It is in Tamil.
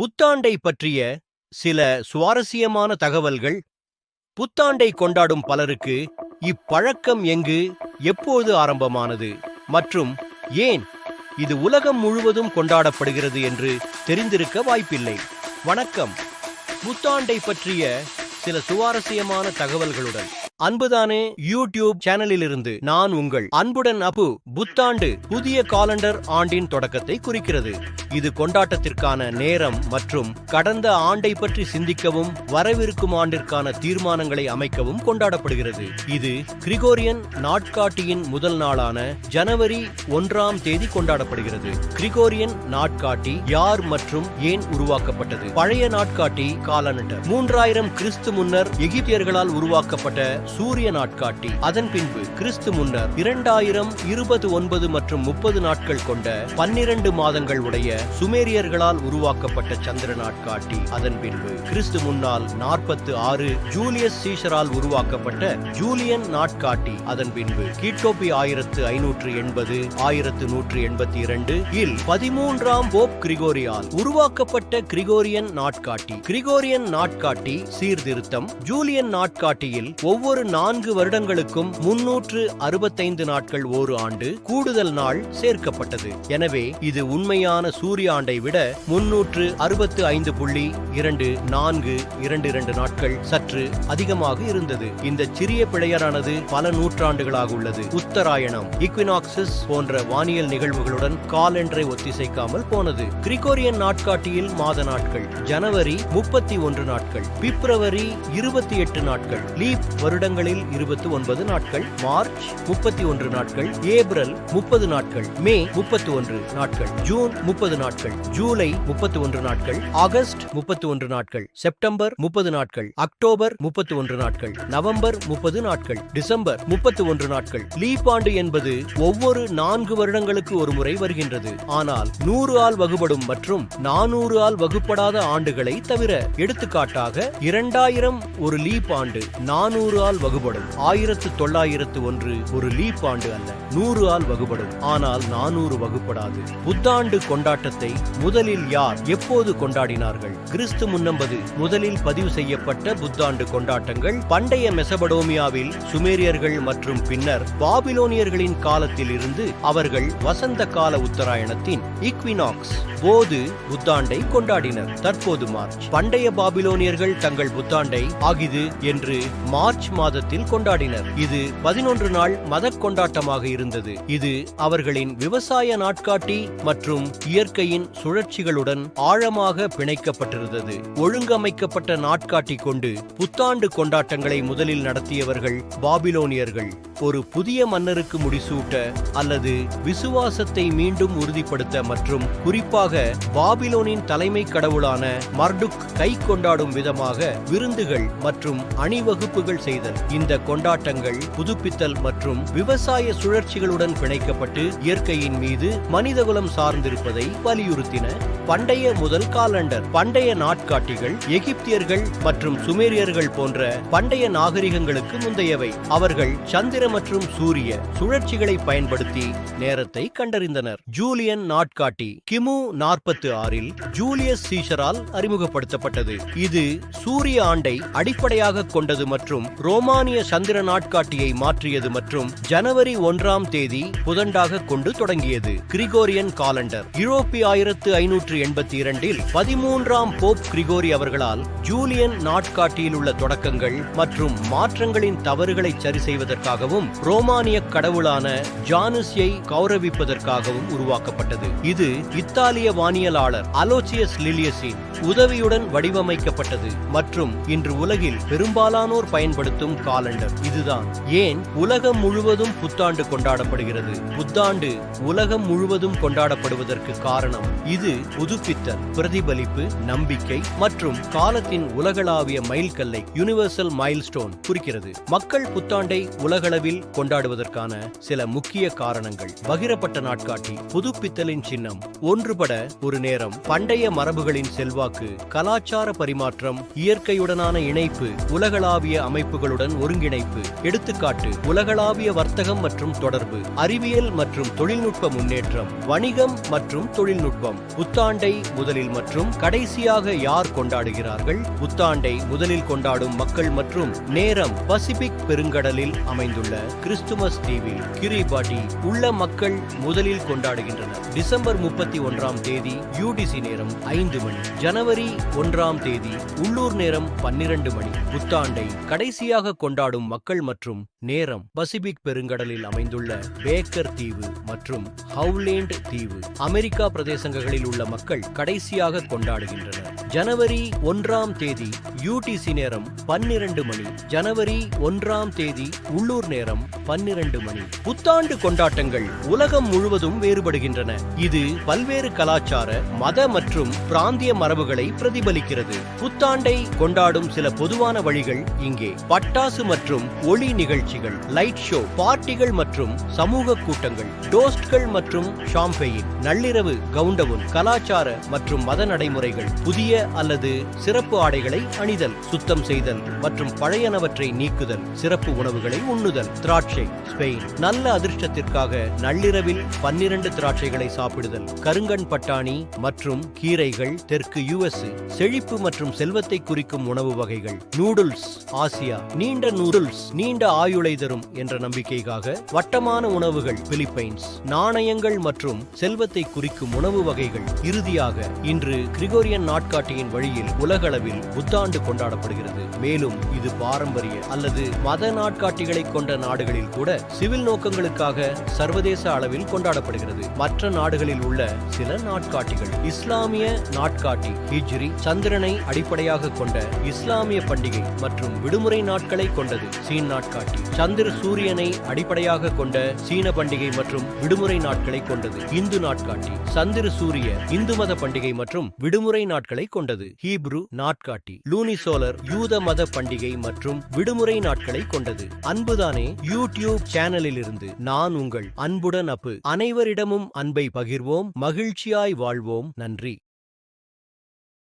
புத்தாண்டை பற்றிய சில சுவாரஸ்யமான தகவல்கள் புத்தாண்டை கொண்டாடும் பலருக்கு இப்பழக்கம் எங்கு எப்போது ஆரம்பமானது மற்றும் ஏன் இது உலகம் முழுவதும் கொண்டாடப்படுகிறது என்று தெரிந்திருக்க வாய்ப்பில்லை. வணக்கம். புத்தாண்டை பற்றிய சில சுவாரஸ்யமான தகவல்களுடன் அன்புதானே யூடியூப் சேனலிலிருந்து நான் உங்கள் அன்புடன் அபு புத்தாண்டு புதிய காலண்டர் ஆண்டின் தொடக்கத்தை குறிக்கிறது. இது கொண்டாட்டத்திற்கான நேரம் மற்றும் கடந்த ஆண்டை பற்றி சிந்திக்கவும் வரவிருக்கும் ஆண்டிற்கான தீர்மானங்களை அமைக்கவும் கொண்டாடப்படுகிறது. இது கிரிகோரியன் நாட்காட்டியின் முதல் நாளான ஜனவரி ஒன்றாம் தேதி கொண்டாடப்படுகிறது. கிரிகோரியன் நாட்காட்டி யார் மற்றும் ஏன் உருவாக்கப்பட்டது? பழைய நாட்காட்டி காலண்டர் மூன்றாயிரம் கிறிஸ்து முன்னர் எகிப்தியர்களால் உருவாக்கப்பட்ட சூரிய நாட்காட்டி அதன் பின்பு கிறிஸ்து முன்னர் இரண்டாயிரம் இருபது ஒன்பது மற்றும் முப்பது நாட்கள் கொண்ட பன்னிரண்டு மாதங்கள் உடைய சுமேரியர்களால் உருவாக்கப்பட்ட சந்திர நாட்காட்டி அதன் பின்பு கிறிஸ்து முன்னால் நாற்பத்து ஆறு ஜூலியஸ் சீஷரால் உருவாக்கப்பட்ட ஜூலியன் நாட்காட்டி அதன் பின்பு கீட்டோபி ஆயிரத்து ஐநூற்று எண்பது ஆயிரத்து நூற்று எண்பத்தி இரண்டு இல் பதிமூன்றாம் போப் கிரிகோரியால் உருவாக்கப்பட்ட கிரிகோரியன் நாட்காட்டி கிரிகோரியன் நாட்காட்டி சீர்திருத்தம் ஜூலியன் நாட்காட்டியில் ஒவ்வொரு ஒவ்வொரு நான்கு வருடங்களுக்கும் முன்னூற்று அறுபத்தைந்து நாட்கள் ஒரு ஆண்டு கூடுதல் நாள் சேர்க்கப்பட்டது. எனவே இது உண்மையான சூரிய ஆண்டை விட முன்னூற்று அறுபத்து ஐந்து புள்ளி இரண்டு நான்கு இரண்டு இரண்டு நாட்கள் சற்று அதிகமாக இருந்தது. இந்த சிறிய பிழையரானது பல நூற்றாண்டுகளாக உள்ளது. உத்தராயணம் இக்வினாக்சிஸ் போன்ற வானியல் நிகழ்வுகளுடன் காலென்றை ஒத்திசைக்காமல் போனது. கிரிகோரியன் நாட்காட்டியில் மாத நாட்கள் ஜனவரி முப்பத்தி ஒன்று நாட்கள் பிப்ரவரி இருபத்தி எட்டு நாட்கள் லீப் வருட வருடங்களில் இருபத்தி ஒன்பது நாட்கள் மார்ச் முப்பத்தி ஒன்று நாட்கள் ஏப்ரல் முப்பது நாட்கள் மே முப்பத்தி ஒன்று நாட்கள் ஜூன் முப்பது நாட்கள் ஜூலை முப்பத்தி ஒன்று நாட்கள் ஆகஸ்ட் முப்பத்தி ஒன்று நாட்கள் செப்டம்பர் முப்பது நாட்கள் அக்டோபர் முப்பத்தி ஒன்று நாட்கள் நவம்பர் முப்பது நாட்கள் டிசம்பர் முப்பத்தி ஒன்று நாட்கள். லீப் ஆண்டு என்பது ஒவ்வொரு நான்கு வருடங்களுக்கு ஒரு முறை வருகின்றது. ஆனால் நூறு ஆள் வகுபடும் மற்றும் நானூறு ஆள் வகுப்படாத ஆண்டுகளை தவிர எடுத்துக்காட்டாக இரண்டாயிரம் ஒரு லீப் ஆண்டு நானூறு ஆல் வகுபடும். ஆயிரத்து தொள்ளாயிரத்து ஒன்று ஒரு லீப் ஆண்டு அல்ல நூறு ஆல் வகுபடும். ஆனால் நானூறு வகுப்படாது. புத்தாண்டு கொண்டாட்டத்தை முதலில் யார் எப்போது கொண்டாடினார்கள்? கிறிஸ்து முன்னம்பது முதலில் பதிவு செய்யப்பட்ட புத்தாண்டு கொண்டாட்டங்கள் பண்டைய மெசபடோமியாவில் சுமேரியர்கள் மற்றும் பின்னர் பாபிலோனியர்களின் காலத்தில் இருந்து அவர்கள் வசந்த கால உத்தராயணத்தின் இக்வினாக்ஸ் போது புத்தாண்டை கொண்டாடினர். தற்போது மார்ச். பண்டைய பாபிலோனியர்கள் தங்கள் புத்தாண்டை ஆகிது என்று மார்ச் மாதத்தில் கொண்டாடினர். இது பதினொன்று நாள் மத கொண்டாட்டமாக இருந்தது. இது அவர்களின் விவசாய நாட்காட்டி மற்றும் இயற்கையின் சுழற்சிகளுடன் ஆழமாக பிணைக்கப்பட்டிருந்தது. ஒழுங்கமைக்கப்பட்ட நாட்காட்டி கொண்டு புத்தாண்டு கொண்டாட்டங்களை முதலில் நடத்தியவர்கள் பாபிலோனியர்கள். ஒரு புதிய மன்னருக்கு முடிசூட்ட அல்லது விசுவாசத்தை மீண்டும் உறுதிப்படுத்த மற்றும் குறிப்பாக பாபிலோனின் தலைமை கடவுளான மர்டுக் கை கொண்டாடும் விதமாக விருந்துகள் மற்றும் அணிவகுப்புகள் செய்தல். இந்த கொண்டாட்டங்கள் புதுப்பித்தல் மற்றும் விவசாய சுழற்சிகளுடன் பிணைக்கப்பட்டு இயற்கையின் மீது மனிதகுலம் சார்ந்திருப்பதை வலியுறுத்தின பண்டைய முதல் காலண்டர். பண்டைய நாட்காட்டிகள் எகிப்தியர்கள் மற்றும் சுமேரியர்கள் போன்ற பண்டைய நாகரிகங்களுக்கு முந்தையவை. அவர்கள் சந்திர மற்றும் சூரிய சுழற்சிகளை பயன்படுத்தி நேரத்தை கண்டறிந்தனர். ஜூலியன் நாட்காட்டி கிமு நாற்பத்தி ஆறில் ஜூலியஸ் சீஷரால் அறிமுகப்படுத்தப்பட்டது. இது சூரிய ஆண்டை அடிப்படையாக கொண்டது மற்றும் ரோமானிய சந்திர நாட்காட்டியை மாற்றியது மற்றும் ஜனவரி ஒன்றாம் தேதி புதண்டாக கொண்டு தொடங்கியது. கிரிகோரியன் காலண்டர் யூரோப்பி ஆயிரத்து ஐநூற்று எண்பத்தி இரண்டில் பதிமூன்றாம் போப் கிரிகோரி அவர்களால் ஜூலியன் நாட்காட்டியில் உள்ள தொடக்கங்கள் மற்றும் மாற்றங்களின் தவறுகளை சரி செய்வதற்காகவும் ரோமானிய கடவுளான ஜானுசியை கௌரவிப்பதற்காகவும் உருவாக்கப்பட்டது. இது இத்தாலிய வானியலாளர் அலோசியஸ் லிலியஸின் உதவியுடன் வடிவமைக்கப்பட்டது மற்றும் இன்று உலகில் பெரும்பாலானோர் பயன்படுத்தும் காலண்டர். இதுதான் ஏன் உலகம் முழுவதும் புத்தாண்டு கொண்டாடப்படுகிறது? புத்தாண்டு உலகம் முழுவதும் கொண்டாடப்படுவதற்கு காரணம் இது புதுப்பித்தல் பிரதிபலிப்பு நம்பிக்கை மற்றும் காலத்தின் உலகளாவிய மைல்கல்லை யுனிவர்சல் மைல்ஸ்டோன் குறிக்கிறது. மக்கள் புத்தாண்டை உலகளவில் அளவில் கொண்டாடுவதற்கான சில முக்கிய காரணங்கள். பகிரப்பட்ட நாட்காட்டி புதுப்பித்தலின் சின்னம் ஒன்றுபட ஒரு நேரம் பண்டைய மரபுகளின் செல்வாக்கு கலாச்சார பரிமாற்றம் இயற்கையுடனான இணைப்பு உலகளாவிய அமைப்புகளுடன் ஒருங்கிணைப்பு எடுத்துக்காட்டு உலகளாவிய வர்த்தகம் மற்றும் தொடர்பு அறிவியல் மற்றும் தொழில்நுட்ப முன்னேற்றம் வணிகம் மற்றும் தொழில்நுட்பம் புத்தாண்டை முதலில் மற்றும் கடைசியாக யார் கொண்டாடுகிறார்கள்? புத்தாண்டை முதலில் கொண்டாடும் மக்கள் மற்றும் நேரம் பசிபிக் பெருங்கடலில் உள்ள கிறிஸ்துமஸ் தீவில் கிரிபாட்டி உள்ள மக்கள் முதலில் கொண்டாடுகின்றனர். டிசம்பர் முப்பத்தி ஒன்றாம் தேதி யூடிசி நேரம் ஐந்து மணி. ஜனவரி ஒன்றாம் தேதி உள்ளூர் நேரம் பன்னிரண்டு மணி. புத்தாண்டை கடைசியாக கொண்டாடும் மக்கள் மற்றும் நேரம் பசிபிக் பெருங்கடலில் அமைந்துள்ள பேக்கர் தீவு மற்றும் ஹவுலேண்ட் தீவு அமெரிக்கா பிரதேசங்களில் உள்ள மக்கள் கடைசியாக கொண்டாடுகின்றனர். ஜனவரி ஒன்றாம் தேதி யூடிசி நேரம் பன்னிரண்டு மணி. ஜனவரி ஒன்றாம் தேதி உள்ளூர் நேரம் பன்னிரண்டு மணி. புத்தாண்டு கொண்டாட்டங்கள் உலகம் முழுவதும் வேறுபடுகின்றன. இது பல்வேறு கலாச்சார மத மற்றும் பிராந்திய மரபுகளை பிரதிபலிக்கிறது. புத்தாண்டை கொண்டாடும் சில பொதுவான வழிகள் இங்கே. பட்டாசு மற்றும் ஒளி நிகழ்ச்சிகள் லைட் ஷோ பார்ட்டிகள் மற்றும் சமூக கூட்டங்கள் டோஸ்ட்கள் மற்றும் ஷாம்பெயின் நள்ளிரவு கவுண்டவுன் கலாச்சார மற்றும் மத நடைமுறைகள் புதிய அல்லது சிறப்பு ஆடைகளை அணிதல் சுத்தம் செய்தல் மற்றும் பழையனவற்றை நீக்குதல் சிறப்பு உணவுகளை உண்ணுதல் திராட்சை ஸ்பெயின். நல்ல அதிர்ஷ்டத்திற்காக நள்ளிரவில் பன்னிரண்டு திராட்சைகளை சாப்பிடுதல். கருங்கண் பட்டாணி மற்றும் கீரைகள் தெற்கு யுஎஸ் செழிப்பு மற்றும் செல்வத்தை குறிக்கும் உணவு வகைகள். Noodles Asia. நீண்ட நூடுல்ஸ் நீண்ட ஆயுளை தரும் என்ற நம்பிக்கைக்காக வட்டமான உணவுகள் பிலிப்பைன்ஸ். நாணயங்கள் மற்றும் செல்வத்தை குறிக்கும் உணவு வகைகள். இறுதியாக இன்று கிரிகோரியன் நாட்காட்டியின் வழியில் உலகளவில் புத்தாண்டு கொண்டாடப்படுகிறது. மேலும் இது பாரம்பரிய அல்லது மத நாட்காட்டிகளை கொண்ட நாடுகளில் நாடுகளில் கூட சிவில் நோக்கங்களுக்காக சர்வதேச அளவில் கொண்டாடப்படுகிறது. மற்ற நாடுகளில் உள்ள சில நாட்காட்டிகள். இஸ்லாமிய நாட்காட்டி ஹிஜ்ரி சந்திரனை அடிப்படையாக கொண்ட இஸ்லாமிய பண்டிகை மற்றும் விடுமுறை நாட்களை கொண்டது. சீன் நாட்காட்டி. சந்திர சூரியனை அடிப்படையாக கொண்ட சீன பண்டிகை மற்றும் விடுமுறை நாட்களை கொண்டது. இந்து நாட்காட்டி. சந்திர சூரிய இந்து மத பண்டிகை மற்றும் விடுமுறை நாட்களை கொண்டது. ஹீப்ரு நாட்காட்டி. லூனிசோலர் யூத மத பண்டிகை மற்றும் விடுமுறை நாட்களை கொண்டது. அன்புதானே யூ யூடியூப் சேனலில் இருந்து நான் உங்கள் அன்புடன் அப்பு. அனைவரிடமும் அன்பை பகிர்வோம். மகிழ்ச்சியாய் வாழ்வோம். நன்றி.